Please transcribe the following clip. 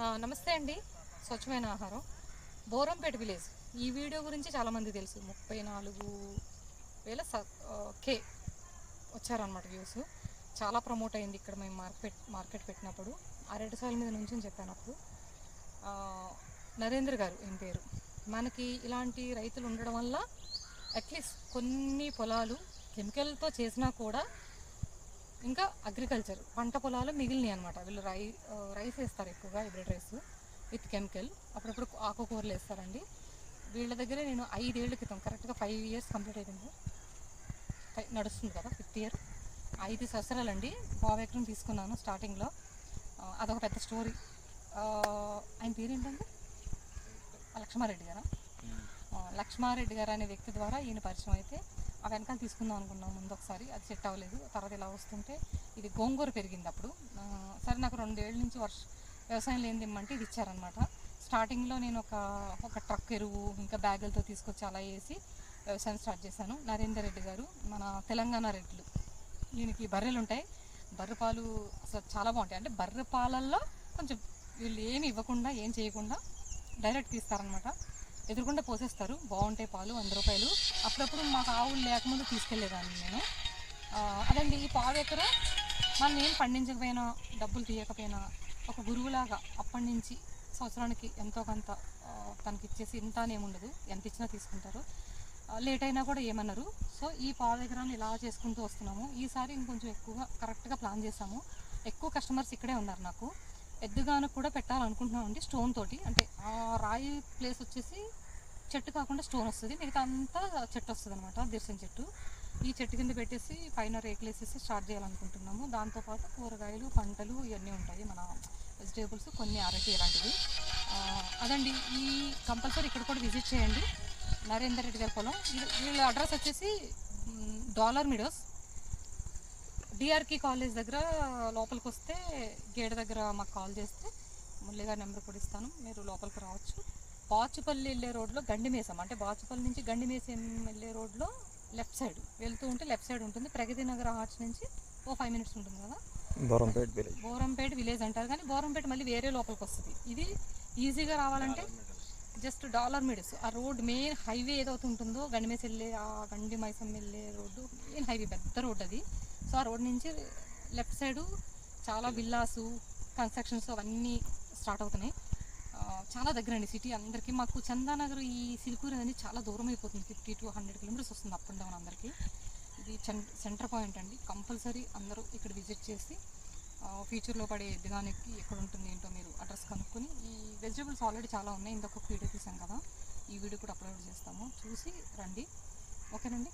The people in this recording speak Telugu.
నమస్తే అండి. స్వచ్ఛమైన ఆహారం. బోరంపేట విలేజ్. ఈ వీడియో గురించి చాలామంది తెలుసు. ముప్పై నాలుగు వేల స- కే వచ్చారనమాట వ్యూస్. చాలా ప్రమోట్ అయింది ఇక్కడ మేము మార్కెట్ మార్కెట్ పెట్టినప్పుడు. అరటి సాయిల్ మీద నుంచి చెప్పాను అప్పుడు. నరేంద్ర గారు ఏం పేరు? మనకి ఇలాంటి రైతులు ఉండడం వల్ల అట్లీస్ట్ కొన్ని పొలాలు కెమికల్తో చేసినా కూడా ఇంకా అగ్రికల్చర్ పంట పొలాలు మిగిలినాయి అనమాట వీళ్ళు రై రైస్ వేస్తారు ఎక్కువగా హైబ్రిడ్ రైస్ విత్ కెమికల్ అప్పుడప్పుడు ఆకుకూరలు వేస్తారండి. వీళ్ళ దగ్గరే నేను ఐదేళ్ళ క్రితం కరెక్ట్గా ఫైవ్ ఇయర్స్ కంప్లీట్ అయిపోయింది. ఫైవ్ నడుస్తుంది కదా ఫిఫ్త్ ఇయర్ ఐదు సంవత్సరాలండి ఎకరం తీసుకున్నాను స్టార్టింగ్లో అదొక పెద్ద స్టోరీ ఆయన పేరు ఏంటండి లక్ష్మారెడ్డి గారా? లక్ష్మారెడ్డి గారు అనే వ్యక్తి ద్వారా ఈయన పరిచయం అయితే ఆ వెనకాల తీసుకుందాం అనుకున్నాం ముందు ఒకసారి అది సెట్ అవ్వలేదు. తర్వాత ఇలా వస్తుంటే ఇది గోంగూర పెరిగింది అప్పుడు. సరే నాకు రెండేళ్ళ నుంచి వర్ష వ్యవసాయం ఏంది ఇమ్మంటే ఇది ఇచ్చారనమాట స్టార్టింగ్లో నేను ఒక ఒక ట్రక్ ఎరువు ఇంకా బ్యాగులతో తీసుకొచ్చి అలా వేసి వ్యవసాయం స్టార్ట్ చేశాను. నరేందర్ రెడ్డి గారు మన తెలంగాణ రెడ్లు. దీనికి బర్రెలు ఉంటాయి. బర్రె పాలు అసలు చాలా బాగుంటాయి. అంటే బర్రె పాలల్లో కొంచెం వీళ్ళు ఏమి ఇవ్వకుండా ఏం చేయకుండా డైరెక్ట్ తీస్తారనమాట ఎదురుకుండా పోసేస్తారు. బాగుంటాయి పాలు వంద రూపాయలు. అప్పుడప్పుడు మాకు ఆవులు లేకముందు తీసుకెళ్ళేదాన్ని నేను. అదండి ఈ పావు ఎకరం. మనం ఏం పండించకపోయినా డబ్బులు తీయకపోయినా ఒక గురువులాగా అప్పటి నుంచి సంవత్సరానికి ఎంతో కొంత తనకి ఇచ్చేసి ఇంత ఉండదు. ఎంత ఇచ్చినా తీసుకుంటారు. లేట్ అయినా కూడా ఏమన్నారు సో ఈ పావు ఎకరాన్ని ఇలా చేసుకుంటూ వస్తున్నాము. ఈసారి ఇంకొంచెం ఎక్కువగా కరెక్ట్గా ప్లాన్ చేసాము ఎక్కువ కస్టమర్స్ ఇక్కడే ఉన్నారు నాకు. ఎద్దుగాను కూడా పెట్టాలనుకుంటున్నాం అండి స్టోన్ తోటి. అంటే ఆ రాయి ప్లేస్ వచ్చేసి చెట్టు కాకుండా స్టోన్ వస్తుంది. మిగతా అంతా చెట్టు వస్తుంది అనమాట దీర్సం చెట్టు. ఈ చెట్టు కింద పెట్టేసి పైన రేకులేసేసి స్టార్ట్ చేయాలనుకుంటున్నాము. దాంతోపాటు కూరగాయలు పంటలు ఇవన్నీ ఉంటాయి. మన వెజిటేబుల్స్ కొన్ని అరటి ఇలాంటివి. అదండి. ఈ కంపల్సరీ ఇక్కడ కూడా విజిట్ చేయండి. నరేందర్ రెడ్డి గారి పొలం. వీళ్ళ అడ్రస్ వచ్చేసి డాలర్ మిడోస్. డిఆర్కి కాలేజ్ దగ్గర లోపలికి వస్తే గేట్ దగ్గర మాకు కాల్ చేస్తే మురళి గారి నెంబర్ కూడా ఇస్తాను మీరు లోపలికి రావచ్చు. బాచుపల్లి వెళ్ళే రోడ్లో గండిమేసం అంటే బాచుపల్లి నుంచి గండిమేసం వెళ్ళే రోడ్లో లెఫ్ట్ సైడ్ వెళ్తూ ఉంటే లెఫ్ట్ సైడ్ ఉంటుంది. ప్రగతి నగర్ ఆర్చ్ నుంచి ఓ ఫైవ్ మినిట్స్ ఉంటుంది కదా? దూరంపేట విలేజ్. బోరంపేట విలేజ్ అంటారు కానీ బోరంపేట మళ్ళీ వేరే లోపలికి వస్తుంది. ఇది ఈజీగా రావాలంటే జస్ట్ డాలర్ మిడ్స్ ఆ రోడ్ మెయిన్ హైవే ఏదైతే ఉంటుందో గండిమేసి వెళ్ళే ఆ గండి మైసం వెళ్ళే రోడ్డు మెయిన్ హైవే పెద్ద రోడ్ అది. సో ఆ రోడ్ నుంచి లెఫ్ట్ సైడు చాలా విల్లాసు కన్స్ట్రక్షన్స్ అవన్నీ స్టార్ట్ అవుతున్నాయి. చాలా దగ్గర అండి సిటీ. అందరికీ మాకు చందానగర్ ఈ సిల్కూర్ అనేది చాలా దూరం అయిపోతుంది. ఫిఫ్టీ టు హండ్రెడ్ కిలోమీటర్స్ వస్తుంది అప్ అండ్ డౌన్ అందరికీ. ఇది సెంటర్ పాయింట్ అండి. కంపల్సరీ అందరూ ఇక్కడ విజిట్ చేసి ఫ్యూచర్లో పడే దిగానికి ఎక్కడ ఉంటుంది ఏంటో మీరు అడ్రస్ కనుక్కొని ఈ వెజిటబుల్స్ ఆల్రెడీ చాలా ఉన్నాయి. ఇంకొక వీడియో తీసాం కదా. ఈ వీడియో కూడా అప్లోడ్ చేస్తాము. చూసి రండి. ఓకేనండి?